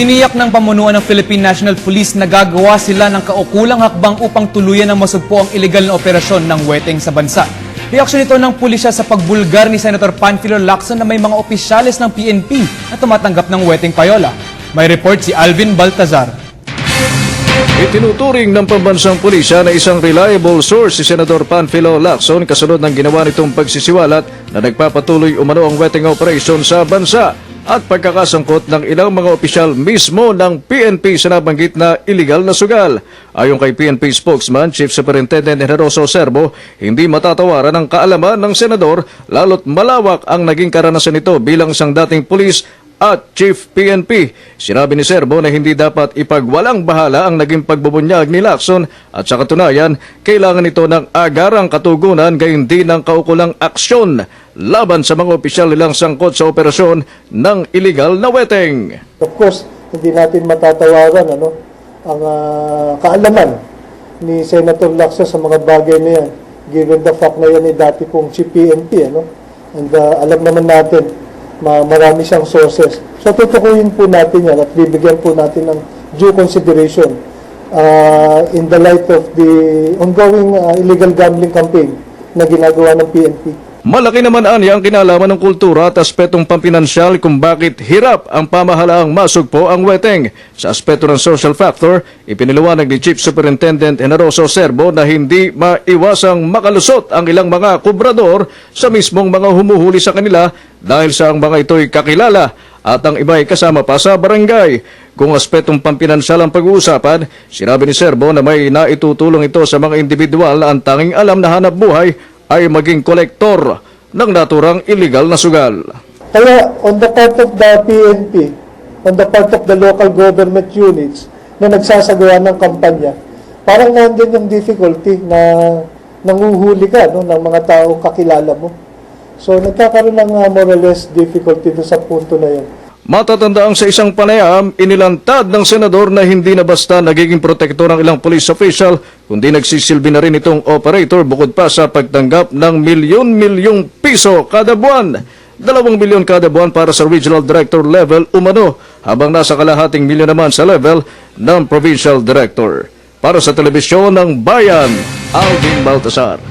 Tiniyak ng pamunuan ng Philippine National Police na gagawa sila ng kaukulang hakbang upang tuluyan ng masugpo ang ilegal na operasyon ng weteng sa bansa. Reaksyon ito ng pulisya sa pagbulgar ni Senator Panfilo Lacson na may mga opisyales ng PNP na tumatanggap ng weteng payola. May report si Alvin Baltazar. Itinuturing ng pambansang pulisya na isang reliable source si Senador Panfilo Lacson kasunod ng ginawa nitong pagsisiwalat na nagpapatuloy umano ang wetting operation sa bansa at pagkakasangkot ng ilang mga opisyal mismo ng PNP sa nabanggit na illegal na sugal. Ayon kay PNP spokesman Chief Superintendent Generoso Serbo, hindi matatawaran ang kaalaman ng senador lalo't malawak ang naging karanasan nito bilang isang dating pulis at Chief PNP. Sinabi ni Serbo na hindi dapat ipagwalang bahala ang naging pagbubunyag ni Lacson at sa katunayan, kailangan ito ng agarang katugunan gayon din ng kaukulang aksyon laban sa mga opisyal nilang sangkot sa operasyon ng illegal na weteng. Of course, hindi natin matatawaran ano, ang ah, kaalaman ni Senator Lacson sa mga bagay na yan, given the fact na yan ay dati pong si PNP. Ano? And ah, alam naman natin, ma marami siyang sources. So tutukuyin po natin yan at bibigyan po natin ng due consideration ah, in the light of the ongoing ah, illegal gambling campaign na ginagawa ng PNP. Malaki naman anya ang kinalaman ng kultura at aspetong pampinansyal kung bakit hirap ang pamahalaang masugpo ang weteng. Sa aspeto ng social factor, ipiniliwanag ni Chief Superintendent Generoso Serbo na hindi maiwasang makalusot ang ilang mga kubrador sa mismong mga humuhuli sa kanila dahil sa ang mga ito'y kakilala at ang iba ay kasama pa sa barangay. Kung aspetong pampinansyal ang pag-uusapan, sinabi ni Serbo na may naitutulong ito sa mga individual na ang tanging alam na hanap buhay ay maging kolektor ng naturang illegal na sugal. Kaya on the part of the PNP, on the part of the local government units na nagsasagawa ng kampanya, parang nandun yung difficulty na nanguhuli ka no, ng mga tao kakilala mo. So nagkakaroon ng uh, more or less difficulty sa punto na yun. Matatandaang sa isang panayam, inilantad ng senador na hindi na basta nagiging protektor ng ilang police official, kundi nagsisilbi na rin itong operator bukod pa sa pagtanggap ng milyon-milyong piso kada buwan. Dalawang milyon kada buwan para sa regional director level umano, habang nasa kalahating milyon naman sa level ng provincial director. Para sa telebisyon ng Bayan, Alvin Baltasar.